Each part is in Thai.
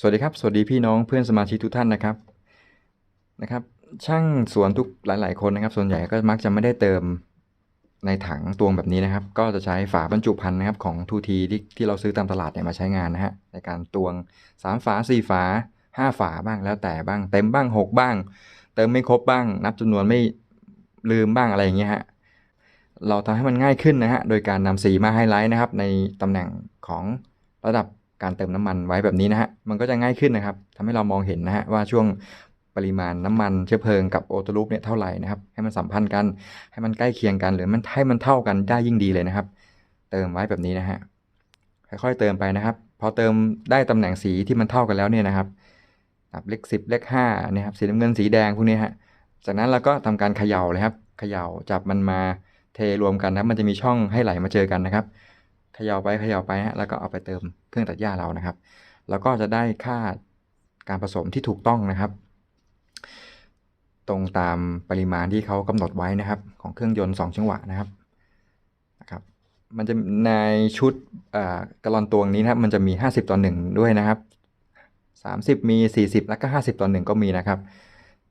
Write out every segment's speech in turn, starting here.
สวัสดีครับ สวัสดีพี่น้องเพื่อนสมาชิกทุกท่านนะครับนะครับ ช่างสวนทุกหลาย ๆ คนนะครับ ส่วนใหญ่ก็มักจะไม่ได้เติมในถังตวงแบบนี้นะครับ ก็จะใช้ฝาบรรจุภัณฑ์นะครับของทูทีที่ที่เราซื้อตามตลาดเนี่ยมาใช้งานนะฮะในการตวงสามฝาสี่ฝาห้าฝาบ้างแล้วแต่บ้าง เต็มบ้างหกบ้าง เติมไม่ครบบ้าง นับจำนวนไม่ลืมบ้างอะไรอย่างเงี้ยฮะเราทำให้มันง่ายขึ้นนะฮะโดยการนำสีมาไฮไลท์นะครับในตำแหน่งของระดับ การเติมน้ำมันไว้แบบนี้นะฮะ มันก็จะง่ายขึ้นนะครับทำให้เรามองเห็นนะฮะว่าช่วงปริมาณน้ำมันเชื้อเพลิงกับโอตลูปเนี่ยเท่าไหร่นะครับ ให้มันสัมพันธ์กัน ให้มันใกล้เคียงกัน หรือมันให้มันเท่ากันได้ยิ่งดีเลยนะครับ เติมไว้แบบนี้นะฮะ ค่อยๆเติมไปนะครับ พอเติมได้ตำแหน่งสีที่มันเท่ากันแล้วเนี่ยนะครับแบบเลขสิบเลขห้าเนี่ยครับ สีน้ำเงินสีแดงพวกนี้ฮะ จากนั้นเราก็ทำการเขย่าเลยครับ เขย่าจับมันมาเทรวมกันนะมันจะมีช่องให้ไหลมาเจอกันนะครับ ขย่าไปเขย่าไปฮะแล้วก็เอาไปเติมเครื่องตัดหญ้าเรานะครับ แล้วก็จะได้ค่าการผสมที่ถูกต้องนะครับ ตรงตามปริมาณที่เขากำหนดไว้นะครับ ของเครื่องยนต์2จังหวะนะครับนะครับ มันจะในชุดอ่ากะลอนตวงนี้นะครับ มันจะมี 50 ต่อ1ด้วยนะครับ 30 มี 40 แล้วก็ 50 ต่อ1ก็มีนะครับ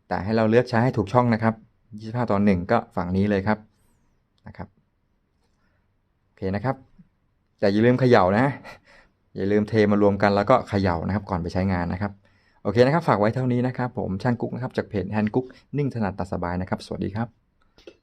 แต่ให้เราเลือกใช้ให้ถูกช่องนะครับ 25 ต่อ1ก็ฝั่งนี้เลยครับนะครับโอเคนะครับ แต่อย่าลืมเขย่านะ อย่าลืมเทมารวมกันแล้วก็เขย่านะครับ ก่อนไปใช้งานนะครับ โอเคนะครับ ฝากไว้เท่านี้นะครับ ผมช่างกุ๊กนะครับจากเพจแฮนกุ๊กนิ่งถนัดตัดสบายนะครับ สวัสดีครับ